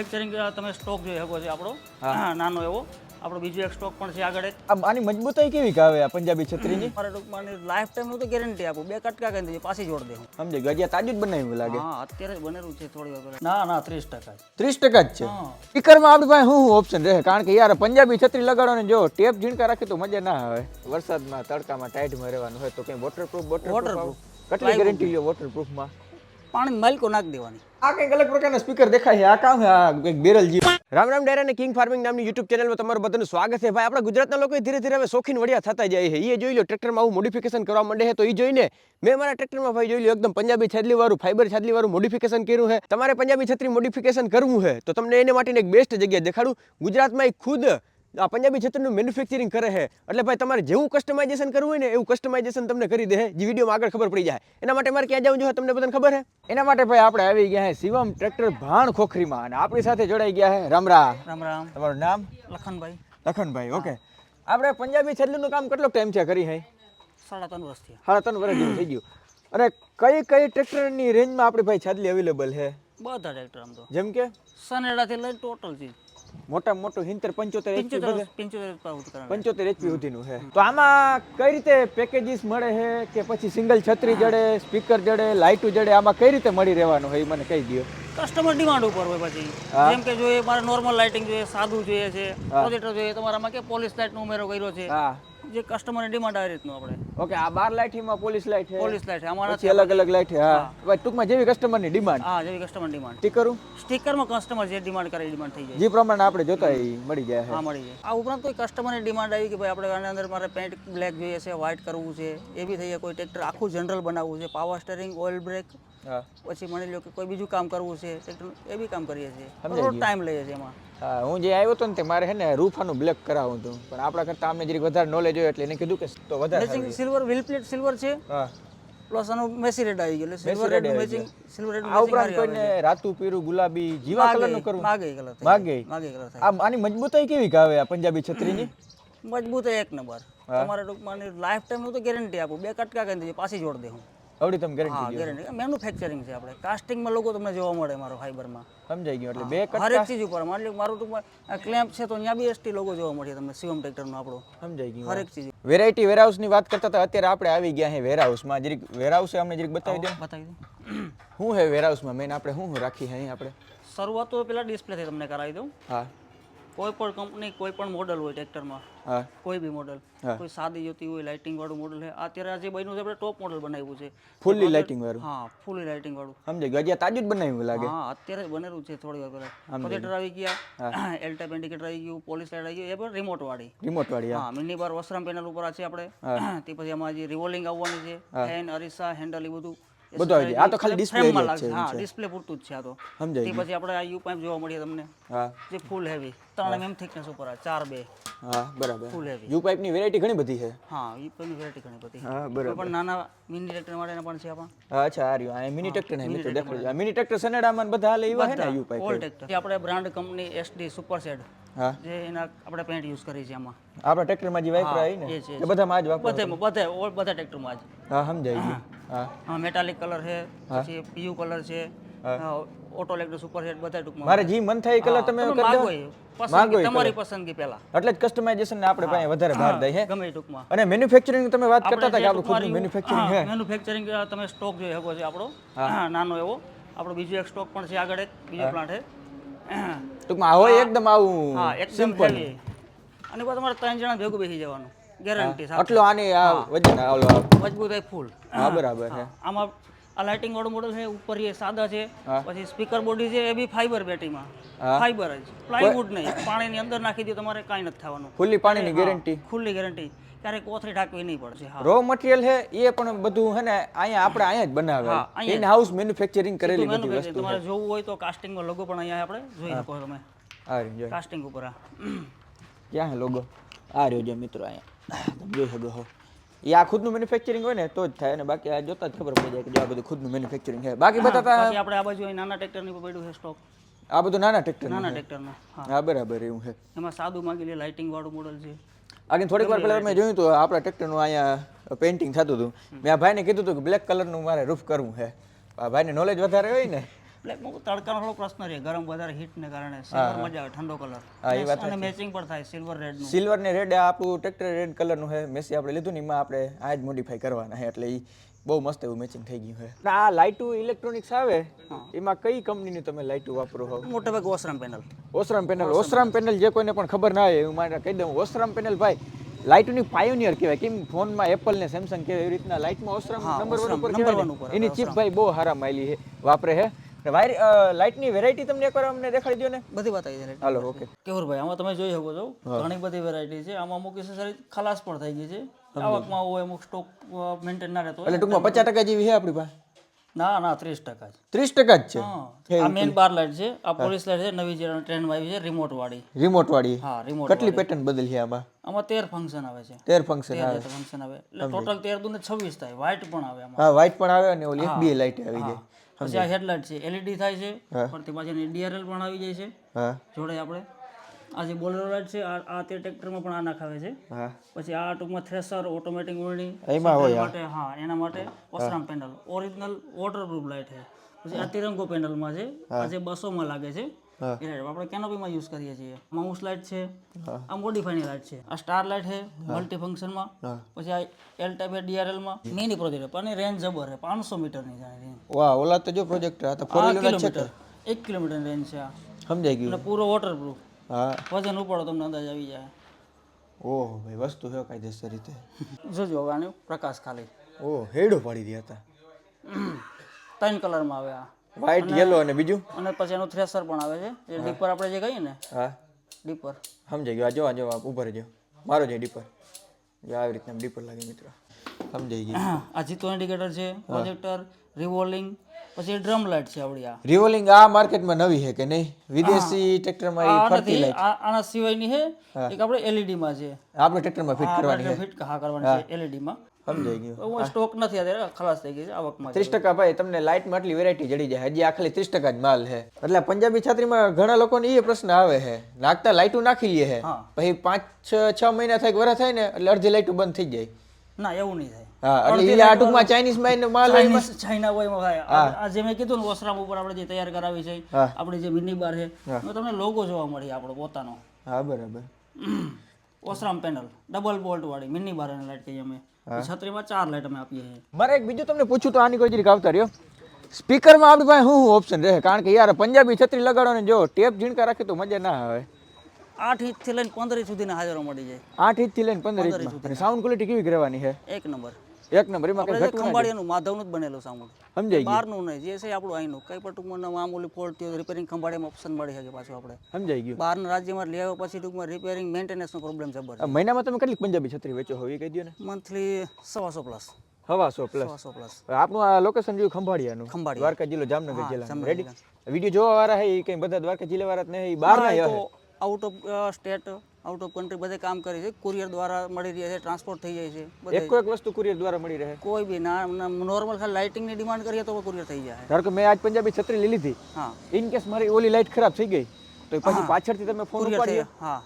Manufacturing તમે stock જોઈ શકો છો આપણો. નાનો એવો. આપણો બીજો એક સ્ટોક પણ છે આગળ આની મજબૂતાઈ કેવી આવે આ પંજાબી છત્રીની? મારે ટૂંકમાં લાઈફ ટાઈમ તો ગેરંટી આપું. બે કટકા કરી દઈએ પાછી જોડ દે હું સમજે ગજિયા તાજું જ બનાવ્યું લાગે. હા અત્યારે જ બનેલું છે થોડી વાર ના ના ત્રીસ ટકા ત્રીસ ટકા જ છે? સ્પીકરમાં આપણી પાસે શું ઓપ્શન રહે? કારણ કે યાર પંજાબી છત્રી લગાડો ને જો ટેપ ઝીણકા રાખી તો મજા ના આવે. વરસાદમાં તડકામાં ટાઈટમાં રહેવાનું હોય તો કંઈ વોટરપ્રૂફ વોટરપ્રૂફ. કેટલી ગેરંટી લ્યો વોટરપ્રૂફમાં પાણી મલકો નાખી દેવાની. આ કંઈક અલગ પ્રકારના સ્પીકર દેખાય છે. આ કામ છે? આ કંઈક બેરલ જી રામ રામ ડેરા અને કિંગ ફાર્મિંગ નામની યુટ્યુબ ચેનલમાં તમારું બધાનું સ્વાગત છે. ભાઈ આપણા ગુજરાતના લોકો ધીરે ધીરે હવે શોખીન વડિયા થતા જાય છે. એ જોઈ લો ટ્રેક્ટરમાં આવું મોડિફિકેશન કરવા માંડે છે. તો એ જોઈને મેં મારા ટ્રેક્ટરમાં ભાઈ જોઈ લો એકદમ પંજાબી છેદલી વાળું ફાઈબર છેદલી વાળું મોડિફિકેશન કર્યું છે. તમારે પંજાબી છત્રી મોડિફિકેશન કરવું છે તો તમને એને માટેની એક બેસ્ટ જગ્યા દેખાડું. ગુજરાતમાં એક ખુદ આ પંજાબી છત્રીનું મેન્યુફેક્ચરિંગ કરે છે. એટલે ભાઈ તમારે જેવું કસ્ટમાઇઝેશન કરવું હોય ને એવું કસ્ટમાઇઝેશન તમને કરી દે જે વિડીયોમાં આગળ ખબર પડી જાય. એના માટે મારે ક્યાં જવું જોઈએ તમને બધાને ખબર છે? એના માટે ભાઈ આપણે આવી ગયા છે શિવમ ટ્રેક્ટર ભાણ ખોખરીમાં અને આપણી સાથે જોડાઈ ગયા છે રામરા રામ. રામ તમારું નામ? લખનભાઈ. લખનભાઈ ઓકે આપણે પંજાબી છેલ્લુંનું કામ કેટલો ટાઈમ છે કરી હે સાડા ત્રણ વર્ષથી સાડા ત્રણ વર્ષ જેવું થઈ ગયું. અને કઈ કઈ ટ્રેક્ટરની રેન્જમાં આપણી ભાઈ છાદલી અવેલેબલ છે? બધા ટ્રેક્ટર આમ તો. જેમ કે? સનેડાથી લઈને ટોટલ ચીજ મોટામાં મોટું હિંતર પંચોતેર પિંચોતેર એચપી સુધીનું છે તો આમાં કઈ રીતે પેકેજીસ મળે છે કે પછી સિંગલ છત્રી જડે સ્પીકર જડે લાઇટું જડે આમાં કઈ રીતે મળી રહેવાનું હોય એ મને કહી દો કસ્ટમર ડિમાન્ડ ઉપર હોય પછી. જેમ કે જોઈએ મારે નોર્મલ લાઇટિંગ જોઈએ સાદું જોઈએ છે પ્રોજેક્ટર જોઈએ તમારામાં કે પોલીસ લાઇટનો ઉમેરો કર્યો છે. જે કસ્ટમરની ડિમાન્ડ આ રીતનું આપણે. ઓકે આ બાર લાઇટ એમાં પોલીસ લાઇટ છે. પોલીસ લાઇટ છે અમારા અલગ અલગ લાઇટ છે હા. ભાઈ ટૂંકમાં જેવી કસ્ટમરની ડિમાન્ડ હા જેવી કસ્ટમર ડિમાન્ડ સ્ટીકરું સ્ટીકરમાં કસ્ટમર જે ડિમાન્ડ કરે ડિમાન્ડ થઈ જાય. જે પ્રમાણે આપણે જોતા એ મળી જાય હા. મળી જાય. આ ઉપરાંત કોઈ કસ્ટમરની ડિમાન્ડ આવી કે ભાઈ આપણે આની અંદર મારે પેન્ટ બ્લેક જોઈએ છે વ્હાઇટ કરવું છે એ બી થઈ જાય. કોઈ ટ્રેક્ટર આખું જનરલ બનાવવું છે પાવર સ્ટેરિંગ ઓઇલ બ્રેક પછી માની લો કે કોઈ બીજું કામ કરવું છે એ બી કામ કરીએ છીએ. થોડો ટાઈમ લઈએ છીએ એમાં. હા હું જે આવ્યો હતો ને તે મારે છે ને રૂફાનું બ્લેક કરાવવું હતું. પણ આપણા કરતાં અમને જરીક વધારે નોલેજ હોય એટલે એને કીધું કે તો વધારે સિલ્વર વ્હીલ પ્લેટ સિલ્વર છે. હા. પ્લસ આનું મેસી રેડ આવી ગયું. Silver red matching silver red આ ઉપરાંત કોઈને રાતું પીરું ગુલાબી જીવા કલરનું કરવું? માગે કલર માગે? માગે કલર થાય. આમ આની મજબૂતાઈ કેવી કાવે આ પંજાબી છત્રીની? મજબૂતાઈ એક નંબર. તમારે ટૂંકમાં લાઈફ ટાઈમ હું તો ગેરંટી આપું. બે કટકા કરી દેજો પાછી જોડ દે હું. આવડી તમે હા ગેરંટી ગેરંટી મેન્યુફેક્ચરિંગ છે આપણે. કાસ્ટિંગમાં લોકો તમને જોવા મળે મારો ફાઈબરમાં સમજાઈ ગયું એટલે બે કટ હરેક ચીજ ઉપર. માની લો મારું ટૂંકમાં ક્લેમ્પ છે તો ત્યાં બી એસટી લોકો જોવા મળે તમને શિવમ ટ્રેક્ટરનો આપણો. સમજાઈ ગયું હરેક ચીજ. વેરાયટી વેરહાઉસની વાત કરતા હતા અત્યારે આપણે આવી ગયા હે વેરહાઉસમાં જરીક વેરહાઉસ અમને જરીક બતાવી દો. બતાવી દે શું છે વેરહાઉસમાં મેન આપણે શું રાખી છે અહીં આપણે? શરૂઆત તો પેલા ડિસ્પ્લેથી તમને કરાવી દઉં. હા. કોઈ પણ કંપની કોઈ પણ મોડલ હોય ટ્રેક્ટરમાં કોઈ બી મોડલ કોઈ સાદી જોતી હોય લાઇટિંગ વાળું મોડલ છે. અત્યારે આજે બન્યું છે આપણે ટોપ મોડલ બનાવ્યું છે. ફૂલી લાઇટિંગ વાળું? હા ફૂલી લાઇટિંગ વાળું. સમજે ગયું તાજું જ બનાવ્યું લાગે. હા અત્યારે બનેલું છે થોડી વાર પહેલા. પ્રોજેક્ટર આવી ગયા. એલ ટાઈપ ઇન્ડિકેટર આવી ગયું પોલીસ લાઇટ આવી ગયું એ પણ રિમોટ વાળી. રિમોટ વાળી હા. મિની બાર વસરામ પેનલ ઉપર આ છે આપણે. તે પછી આમાં જે રિવોલ્વિંગ આવવાની છે. ફેન અરીસા હેન્ડલ એ બધું. બધું આવી જાય. આ તો ખાલી ડિસ્પ્લે છે હા ડિસ્પ્લે પૂરતું જ છે આ તો. સમજાય તે પછી આપણે આ યુ પાઇપ જોવા મળીએ તમને. હા. જે ફૂલ હેવી 3 એમ થિકનેસ ઉપર આ ચાર બે. હા બરાબર. ફૂલ હેવી યુ પાઇપની વેરાયટી ઘણી બધી છે. હા યુ પાઇપની વેરાયટી ઘણી બધી હા બરાબર. પણ નાના મિની ટ્રેક્ટર માટેના પણ છે આપણા. અચ્છા આ રહ્યો. આ મિની ટ્રેક્ટર ને મિત્રો દેખાડ્યું. આ મિની ટ્રેક્ટર સનેડામાં બધા હાલે એવા છે ને યુ પાઇપ ઓલ ટ્રેક્ટર આપણે બ્રાન્ડ કંપની એસડી સુપર સેડ જે એના આપણે પેન્ટ યુઝ કરીએ છીએ એમાં આપણા ટ્રેક્ટરમાં જે વાપરાય ને? એ બધામાં જ વાપરાય બધે બધે ઓલ બધા ટ્રેક્ટરમાં જ. હા સમજાય ગયું. હા. મેટાલિક કલર છે પછી પીયુ કલર છે ઓટો લેક્ટર સુપર હેડ બધા ટૂંકમાં. મારે જી મન થાય કલર તમે કરી. પસંદગી તમારી પસંદગી પહેલા. એટલે જ કસ્ટમાઇઝેશન ને આપણે પાસે વધારે ભાર દે હે ગમે ટૂંકમાં. અને મેન્યુફેક્ચરિંગ તમે વાત કરતા હતા કે આપણું ખુદનું મેન્યુફેક્ચરિંગ છે. મેન્યુફેક્ચરિંગ તમે સ્ટોક જોઈ શકો છો આપણો નાનો એવો. આપણો બીજો એક સ્ટોક પણ છે આગળ એક બીજો પ્લાન્ટ છે. ટૂંકમાં આ એકદમ આવું હા એકદમ હેવી અને પછી તમારે ત્રણ જણા ભેગું બેસી જવાનું. ગેરંટી સાથે. આટલો આની આ વજન આ મજબૂત હોય ફૂલ હા બરાબર છે આમાં આ લાઇટિંગ વાળું મોડલ છે ઉપર એ સાદા છે પછી સ્પીકર બોડી છે એ બી ફાઈબર બેટીમાં ફાઈબર જ. પ્લાયવુડ નહીં. પાણીની અંદર નાખી દો તમારે કાંઈ નથી થવાનું. ખુલ્લી પાણીની ગેરંટી ખુલ્લી ગેરંટી ક્યારેક કોથળી ઢાંકવી નહીં પડશે રો મટીરિયલ છે એ પણ બધું છે ને અહીંયા આપણે અહીંયા જ બનાવે. ઇન હાઉસ મેન્યુફેક્ચરિંગ કરેલી બધી વસ્તુ તમારે જોવું હોય તો કાસ્ટિંગનો લોગો પણ અહીંયા આપણે જોઈ શકો તમે. આ કાસ્ટિંગ ઉપર આ ક્યાં હે લોગો આ રહ્યો જો મિત્રો અહીંયા. તમે જોઈ શકો છો. એ આ ખુદનું મેન્યુફેક્ચરિંગ હોય ને તો જ થાય. અને બાકી આ જોતા જ ખબર પડી જાય કે જો આ બધું ખુદનું મેન્યુફેક્ચરિંગ છે. બાકી બાકી આપણે આ બાજુ નાના ટ્રેક્ટરની પડ્યું છે સ્ટોક આ બધું નાના ટ્રેક્ટર નાના ટ્રેક્ટરનો હા. હા બરાબર એવું છે. એમાં સાદું માંગી લે લાઇટિંગ વાળું મોડલ છે. આગળ થોડીક વાર પહેલાં મેં જોયું તો આપણા ટ્રેક્ટરનું અહીંયા પેઇન્ટિંગ થતું હતું. મેં આ ભાઈને કીધું હતું કે બ્લેક કલરનું મારે રૂફ કરવું છે. આ ભાઈને નોલેજ વધારે હોય ને. બ્લેકમાં તડકાનો થોડો પ્રશ્ન રહે. ગરમ વધારે હીટને કારણે સિલ્વર મજા આવે ઠંડો કલર અને મેચિંગ પણ થાય સિલ્વર રેડનું સિલ્વર ને રેડ આપણું ટ્રેક્ટર રેડ કલરનું છે. મેસી આપણે લીધું ને એમાં આપણે આ જ મોડિફાઈ કરવાના છે. એટલે એ બહુ મસ્ત એવું મેચિંગ થઈ ગયું છે. આ લાઇટુ ઇલેક્ટ્રોનિક્સ આવે એમાં કઈ કંપનીની તમે લાઇટુ વાપરો હો મોટા ભાગે Osram panel Osram panel Osram panel જે કોઈને પણ ખબર ના હોય એ મારે કહી દઉં. ઓસરામ પેનલ ભાઈ લાઇટની પાયોનિયર કહેવાય. કેમ ફોનમાં એપલ ને સેમસંગ કહેવાય એવી રીતના લાઇટમાં ઓસરામ નંબર વન ઉપર એની ચીપ ભાઈ બહુ હારા માયલી છે. વાપરે છે. વાયર લાઇટની વેરાયટી તમને એકવાર અમને દેખાડી દો ને બધી બતાવી દે હાલો ઓકે. કેવુરભાઈ આમાં તમે જોઈ શકો છો. ઘણી બધી વેરાયટી છે. આમાં અમુક એસેસરી ખલાસ પણ થઈ ગઈ છે. આવકમાં હોય અમુક સ્ટોક મેન્ટેન ના રહેતો એટલે ટૂંકમાં પચાસ ટકા જેવી છે આપણી પાસે? ના ના ત્રીસ ટકા જ. ત્રીસ ટકા જ છે? આ મેઇન બાર લાઇટ છે. આ પોલીસ લાઇટ છે. નવી જે ટ્રેન્ડમાં આવી છે રિમોટ વાળી. રિમોટ વાળી? હા રિમોટ કેટલી પેટર્ન બદલી છે આમાં? આમાં તેર ફંક્શન આવે છે. તેર ફંક્શન આવે ફંક્શન આવે. એટલે ટોટલ તેર દુ ને છવ્વીસ થાય. વ્હાઇટ પણ આવે આમાં. હા વ્હાઇટ પણ આવે અને ઓલી બે લાઇટ આવી જાય. પછી આ હેડલાઇટ છે એલઈડી થાય છે પરથી પાછી ડીઆરએલ પણ આવી જાય છે. જોડે આપણે આ જે બોલેરો લાઇટ છે આ તે ટ્રેક્ટરમાં પણ આ નાખાવે છે. પછી આ ટૂંકમાં થ્રેસર ઓટોમેટિક એમાં હોય માટે હા એના માટે Osram panel. Original waterproof light છે. પછી આ તિરંગો પેનલમાં છે. આ જે બસોમાં લાગે છે. Light આપણે કેનોપીમાં યુઝ કરીએ છીએ. માઉસ લાઇટ છે આ મોડિફાઈની લાઇટ છે. આ સ્ટાર લાઇટ છે મલ્ટી ફંક્શનમાં પછી આ એલ ટાઈપ ડીઆરએલમાં મિની પ્રોજેક્ટ પણ રેન્જ જબર છે પાંચસો મીટરની છે વાહ ઓલા તો જો પ્રોજેક્ટર આ તો ફોર કિલોમીટર એક કિલોમીટરની રેન્જ છે આ. સમજાઈ ગયું. અને પૂરો વોટરપ્રૂફ હા. વજન ઉપાડો તમને અંદાજ આવી જાય. ઓહો ભાઈ વસ્તુ છે કાયદેસર રીતે. જોજો હવે આનો પ્રકાશ ખાલી. ઓહ હેડો પાડી દીધા હતા. ત્રણ કલરમાં આવે આ. વ્હાઈટ યેલો અને બીજું? અને પછી એનું થ્રેસર પણ આવે છે. એ ડીપર આપણે જે કહીએ ને હા. ડીપર સમજાઈ ગયો. આ જો આ જો આ ઊભા મારો છે ડીપર જો આવી રીતના ડીપર લાગે મિત્રો. સમજાઈ ગયું. આ જીતો ઇન્ડિકેટર છે પ્રોજેક્ટર રિવોલ્વિંગ પછી ડ્રમ લાઇટ છે આપણી આ. રિવોલિંગ આ માર્કેટમાં નવી છે કે નહીં? વિદેશી ટ્રેક્ટરમાં એ ફરતી લાઈટ આના સિવાયની છે એક આપણે એલઈડી માં છે. આપણે ટ્રેક્ટરમાં ફિટ કરવાની છે. ફિટ હા કરવાની છે એલઈડી માં. સમજાઈ ગયું. હું. સ્ટોક નથી અત્યારે ખલાસ થઈ ગઈ છે આવકમાં ત્રીસ ટકા ભાઈ તમને લાઇટમાં આટલી વેરાયટી જડી જાય. હજી આ ખાલી ત્રીસ ટકા જ માલ છે. એટલે પંજાબી છાત્રીમાં ઘણા લોકોને એ પ્રશ્ન આવે છે. નાખતા લાઇટું નાખી લે છે. પછી પાંચ છ મહિના થાય વરસ થાય ને એટલે અડધી લાઇટું બંધ થઈ જાય. ના એવું નહીં થાય. એટલે આ ટૂંકમાં ચાઇનીઝમાં માલ ચાઇના હોય થાય. આ- જે મેં કીધું ને ઓસરામ ઉપર આપણે જે તૈયાર કરાવી છે હા. જે મિની બાર છે તમને લોગો જોવા મળી આપણો પોતાનો. હા બરાબર. ઓસરામ પેનલ ડબલ બોલ્ટ વાળી મિની બાર લાઈટ કહીએ અમે. છત્રીમાં ચાર લાઈટ અમે આપીએ છીએ. મારે એક બીજું તમને પૂછું તો આની કોઈ જરીક આવતા રહ્યો. સ્પીકરમાં આપણી પાસે શું શું ઓપ્શન રહે? કારણ કે યાર પંજાબી છત્રી લગાડો ને જો ટેપ ઝીણકા રાખે તો મજા ના આવે. આઠ ઇંચથી લઈને પંદર ઇંચ સુધીના હાજરો મળી જાય. આઠ ઇંચથી લઈને પંદર ઇંચ અને સાઉન્ડ ક્વોલિટી કેવી રહેવાની છે? એક નંબર. એક નંબર એમાં કઈ ઘટવું ખંભાળિયાનું માધવનું જ બનેલું સામું સમજાય ગયું. બહારનું નહીં જે છે આપણું અહીંનું. કઈ પણ ટૂંકમાં મામૂલી ફોલ્ટ થયો રિપેરિંગ ખંભાળિયામાં ઓપ્શન મળી શકે પાછું આપણે. સમજાઈ ગયું. બહારના રાજ્યમાં આવ્યા પછી ટૂંકમાં રિપેરિંગ મેન્ટેનન્સનો પ્રોબ્લેમ જબર મહિનામાં તમે કેટલી પંજાબી છત્રી વેચો હોય એ કહી દો ને? મંથલી સવાસો પ્લસ હવાસો પ્લસ પ્લસ આપણું આ લોકેશન જોયું ખંભાળિયાનું? ખંભાળિયા. દ્વારકા જિલ્લો જામનગર જિલ્લા રેડી વીડિયો જોવા વાળા હે એ કઈ બધા દ્વારકા જિલ્લા વાળા જ નહીં બહાર ના out of state out of country બધે કામ કરે છે. કુરિયર દ્વારા મળી રહે છે ટ્રાન્સપોર્ટ થઈ જાય છે એક એક વસ્તુ કુરિયર દ્વારા મળી રહે? કોઈ બી ના નોર્મલ ખાલી લાઇટિંગની ડિમાન્ડ કરીએ તો કુરિયર થઈ જાય. ધારો કે મેં આજ પંજાબી છત્રી લઈ લીધી. હા. ઇન કેસ મારી ઓલી લાઇટ ખરાબ થઈ ગઈ તો પછી પાછળથી તમે ફોન કુરિયર હા.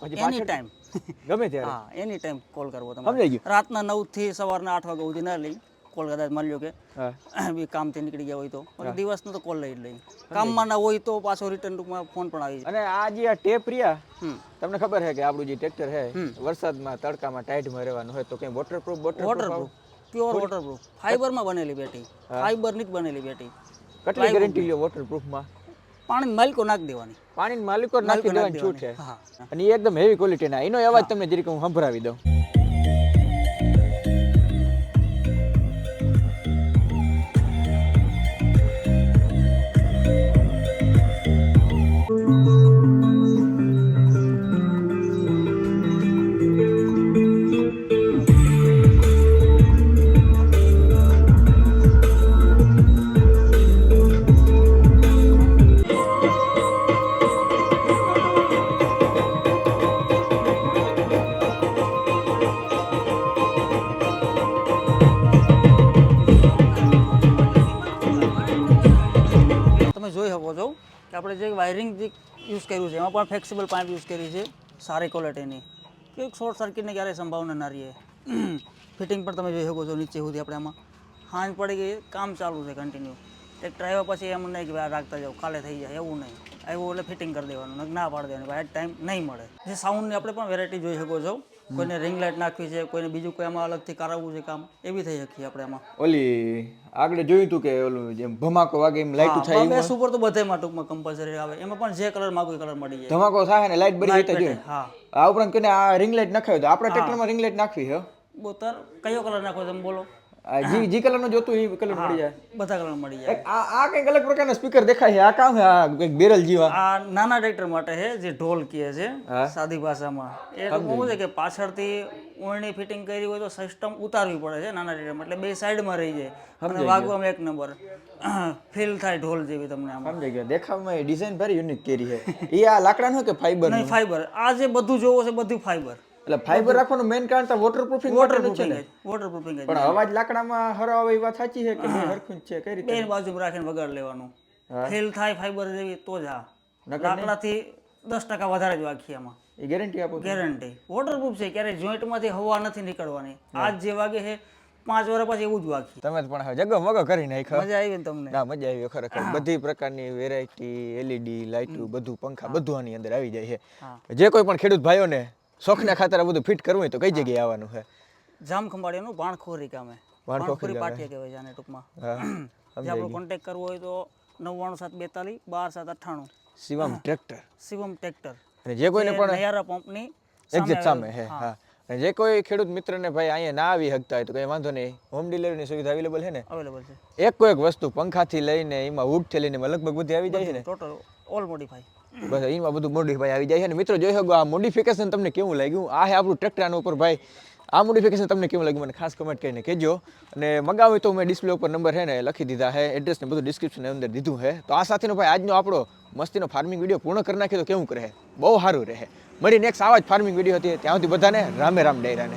પછી એની ટાઈમ ગમે ત્યારે. હા એની ટાઈમ કોલ કરવો સમજાઈ તમારે ગયું? રાતના નવથી સવારના આઠ વાગ્યા સુધી ના લઈ. કોલ કદાચ મળ્યો કે હા. બી કામથી નીકળી ગયા હોય તો. દિવસનો તો કોલ લઈ લઈ કામમાં ના હોય તો પાછો રિટર્ન ટૂંકમાં ફોન પણ આવી અને આ જે આ ટેપ રહ્યા તમને ખબર છે કે આપણું જે ટ્રેક્ટર છે વરસાદમાં તડકામાં ટાઈટમાં રહેવાનું હોય તો કઈ વોટરપ્રૂફ વોટરપ્રૂફ પ્યોર વોટરપ્રૂફ ફાઈબરમાં બનેલી બેટી ફાઈબરની જ બનેલી બેટી કેટલી ગેરંટી લ્યો વોટરપ્રૂફમાં પાણી માલિકો નાખી દેવાની. પાણી માલિકો નાખી દેવાની છૂટ છે? અને એકદમ હેવી ક્વોલિટીના એનો અવાજ તમને જરીક હું સંભળાવી દઉં. યુઝ કર્યું છે. એમાં પણ ફ્લેક્સિબલ પાઇપ યુઝ કરી છે, સારી ક્વોલિટીની કે શોર્ટ સર્કિટની ક્યારેય સંભાવના ના રહે. ફિટિંગ પણ તમે જોઈ શકો છો નીચે સુધી આપણે આમાં. હાંજ પડી ગઈ, કામ ચાલુ છે કન્ટિન્યુ ટ્રેક્ટર આવ્યા પછી એમ નહીં કે ભાઈ રાખતા જાઓ કાલે થઈ જાય. એવું નહીં. આવ્યું એટલે ફિટિંગ કરી દેવાનું, ના પાડી દેવાનું, ભાઈ ટાઈમ નહીં મળે. જે સાઉન્ડની આપણે પણ વેરાયટી જોઈ શકો છો. કોઈને રિંગ લાઇટ નાખવી છે કોઈને બીજું કોઈ એમાં અલગથી કરાવવું છે કામ એ બી થઈ શકીએ આપણે એમાં ઓલી આગળ જોયું તું કે ઓલું જેમ ભમાકો વાગે એમ લાઈટ થાય હા, બેસ ઉપર તો બધામાં ટૂંકમાં કમ્પલસરી આવે. એમાં પણ જે કલર માંગો એ કલર મળી જાય. ધમાકો થાય ને લાઈટ બળી જતા જોઈએ હા. આ ઉપરાંત કોઈને આ રિંગ લાઈટ નખાવી તો આપણે ટ્રેક્ટરમાં રિંગ લાઈટ નાખવી હે? બોતર તાર કયો કલર નાખો તમે બોલો? જી જી કલરનો જોતું એ કલર મળી જાય. બધા કલર મળી જાય. આ આ કંઈક અલગ પ્રકારના સ્પીકર દેખાય છે. આ કામ છે આ કંઈક બેરલ જેવા. આ નાના ટ્રેક્ટર માટે છે જે ઢોલ કહે છે સાદી ભાષામાં. એ શું છે કે પાછળથી ઓળણી ફિટિંગ કરી હોય તો સિસ્ટમ ઉતારવી પડે છે નાના ટ્રેક્ટર એટલે બે સાઈડમાં રહી જાય. અને વાગવામાં એક નંબર ફીલ થાય ઢોલ જેવી તમને આમ. સમજાઈ ગયો. દેખાવમાં એ ડિઝાઇન ભરી યુનિક કરી છે. એ આ લાકડાનો કે ફાઈબર નહીં ફાઈબર આ જે બધું જોવો છે બધું ફાઈબર એટલે ફાઈબર રાખવાનું મેઈન કારણ તો વોટરપ્રૂફિંગ વોટરપ્રૂફિંગ છે વોટરપ્રૂફિંગ પણ અવાજ લાકડામાં હરાવે એ વાત સાચી છે કે હરખું છે. કઈ રીતે? બે બાજુ રાખીને વગાડ લેવાનું. ફેલ થાય ફાઈબર જેવી તો જ આ. લાકડાથી દસ ટકા વધારે જ વાગીએ આમાં. એ ગેરંટી આપો ગેરંટી વોટરપ્રૂફ છે ક્યારે જોઈન્ટમાંથી હવા નથી નીકળવાની. આજ જે વાગે છે પાંચ વર્ષ પછી એવું જ વાગી તમે પણ હવે જગો મગો કરી નાખ્યો. મજા આવી ને તમને? ના મજા આવી ખરેખર. બધી પ્રકારની વેરાયટી એલઈડી લાઇટો બધું પંખા બધું આની અંદર આવી જાય છે. જે કોઈ પણ ખેડૂત ભાઈઓને શોખના ખાતર આ બધું ફિટ કરવું હોય તો કઈ જગ્યાએ આવવાનું છે? જામ ખંભાળિયાનું ભાણખોરી ગામે. ભાણખોરી પાટિયા કહેવાય છે આને ટૂંકમાં જે આપણો કોન્ટેક્ટ કરવો હોય તો નવ્વાણું સાત બેતાલીસ બાર સાત અઠ્ઠાણું. શિવમ ટ્રેક્ટર. શિવમ ટ્રેક્ટર. અને જે કોઈને પણ નયારા પંપની એક્ઝેક્ટ સામે હે હા. અને જે કોઈ ખેડૂત મિત્રને ભાઈ અહીંયા ના આવી શકતા હોય તો કઈ વાંધો નહીં. હોમ ડિલિવરીની સુવિધા અવેલેબલ છે ને? અવેલેબલ છે. એક કોઈ એક વસ્તુ પંખાથી લઈને એમાં વુડથી લઈને લગભગ બધી આવી જાય છે ને? ટોટલ ઓલ મોડિફાઈ બસ એમાં બધું મોડિફાઈ આવી જાય છે. અને મિત્રો, જોઈ શકો આ મોડિફિકેશન તમને કેવું લાગ્યું? આ છે આપણું ટ્રેક્ટર આના ઉપર ભાઈ. આ મોડિફિકેશન તમને કેવું લાગ્યું? મને ખાસ કમેન્ટ કરીને કહેજો. અને મગાવી તો મેં ડિસ્પ્લે ઉપર નંબર છે ને લખી દીધા છે. એડ્રેસ ને બધું ડિસ્ક્રિપ્શન અંદર દીધું છે. તો આ સાથેનો ભાઈ આજનો આપણો મસ્તીનો ફાર્મિંગ વીડિયો પૂર્ણ કરી નાખીએ તો કેવું રહે? બહુ સારું રહે. મારી નેક્સ્ટ આવા જ ફાર્મિંગ વીડિયો હતી. ત્યાં સુધી બધાને રામે રામ ડાયરાને.